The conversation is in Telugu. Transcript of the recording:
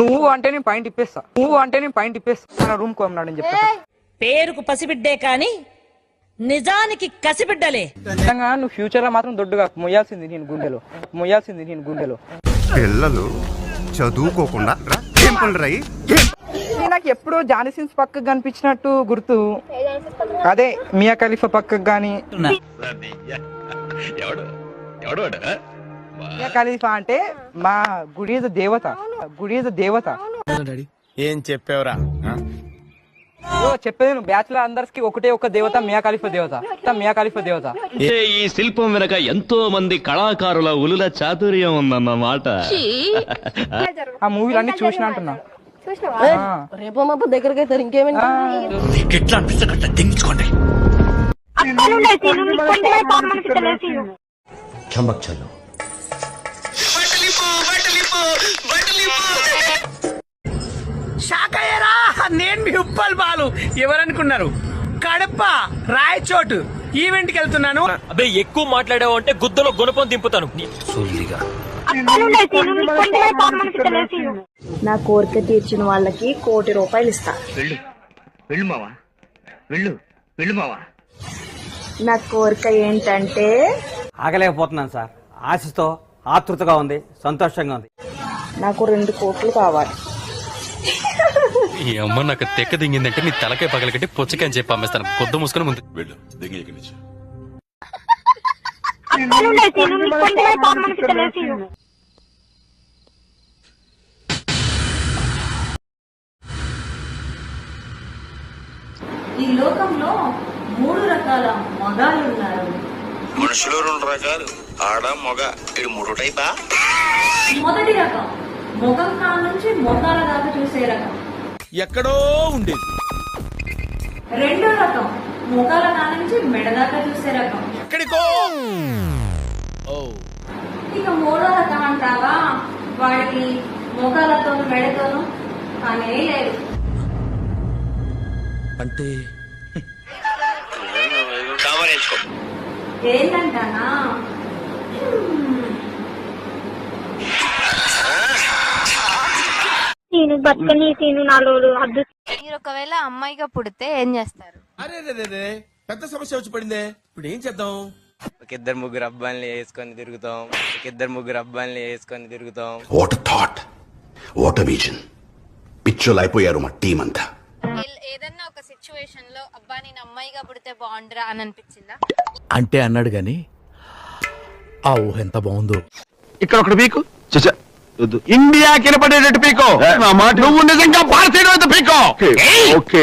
నువ్వు అంటే నేను పాయింట్ ఇప్పేస్తా. నువ్వు అంటే నేను పాయింట్ ఇప్పేస్తా. రూమ్ కోమన్నాడు అని చెప్తా. పేరుకు పసిబిడ్డే కాని నిజానికి కసిబిడ్డలే. నిజంగా నువ్వు ఫ్యూచర్లో మాత్రం దొడ్డుగా మొయ్యాల్సింది నేను గుండెలో. మొయ్యాల్సింది నేను గుండెలో. పిల్లలు చదువుకోకుండా నాకు ఎప్పుడో జానిసిన్స్ పక్కకు కనిపించినట్టు గుర్తు. అదే మియా ఖలీఫా పక్కకు గాని. మియా ఖలీఫా అంటే మా గుడి దేవత గుడి దేవత. ఏం చెప్పావురా? ఓ చెప్పేది నువ్వు బ్యాచులర్ అందరికి కి ఒకటే ఒక దేవత మియా ఖలీఫా దేవత. మియా ఖలీఫా దేవత. ఈ శిల్పం వెనక ఎంతో మంది కళాకారుల ఉలుల చాతుర్యం ఉందన్నమాట ఆ మూవీలు అన్ని చూసిన అంటున్నా. రేపు మా దగ్గరికి అయితే ఇంకేమైనా? అనిపిస్తే అట్లా దించుకోండి షాకయ్యరా నేను మీ ఉప్పల్ బాలు. ఎవరనుకున్నారు? కడప రాయచోటు ఈవెంట్కి వెళ్తున్నాను. అబే ఎక్కువ మాట్లాడావు అంటే గుద్దలో గుణపం దింపుతాను. నా కోరిక తీర్చిన వాళ్ళకి కోటి రూపాయలు ఇస్తా. వెళ్ళు. వెళ్ళు మావా. వెళ్ళు. వెళ్ళు మావా. నా కోరిక ఏంటంటే ఆగలేకపోతున్నాను సార్. ఆశతో ఆతృతగా ఉంది సంతోషంగా ఉంది. నాకు రెండు కోట్లు కావాలి. ఈ అమ్మ నాకు తెక్క దింగిందంటే నీ తలకాయ పగలకట్టి పుచ్చకాయ అని చెప్పి అమ్మేస్తాను కొద్దు మూసుకొని ముందు ఈ లోకంలో మూడు రకాల మగాళ్ళు ఉన్నారు. మనుషులు రెండు రకాలు. ఆడ మగ. ఇది మూడు టైపా? మొదటి రకం ముఖం కా నుంచి మొఖాల దాకా చూసే రకం. ఎక్కడో ఉండేది. రెండో రకం ముఖాల కా నుంచి మెడ దాకా చూసే రకం. ఎక్కడికో? ఇక మూడో రకం అంటావా? వాడికి ముఖాలతోను మెడతోను పనే లేదు. ఎంచుకో ఏంటంటానా? సీను బతుకని సీను నాలుగు అద్దు మీరు ఒకవేళ అమ్మాయిగా పుడితే ఏం చేస్తారు? అరే రే, రే, రే. పెద్ద సమస్య వచ్చి పడిందే. ఇప్పుడు ఏం చేద్దాం? ఒక ఇద్దరు ముగ్గురు అబ్బాయిని వేసుకొని తిరుగుతాం. ఒక ఇద్దరు ముగ్గురు అబ్బాయిని వేసుకొని తిరుగుతాం. వాట్ థాట్ వాట్ విజన్ పిచ్చోలు అయిపోయారు మా టీం అంతా. ఏదన్నా ఒక సిచ్యువేషన్లో అబ్బా నేను అమ్మాయిగా పుడితే బాగుండరా అని అనిపించిందా? అంటే అన్నాడు గాని ఆ ఊహ ఎంత బాగుందో. ఇక్కడ ఒకటి పీకు. ఇండియా కినపడేటట్టు పీకో. నువ్వు నిజంగా భారతీయుడు పీకో. ఓకే.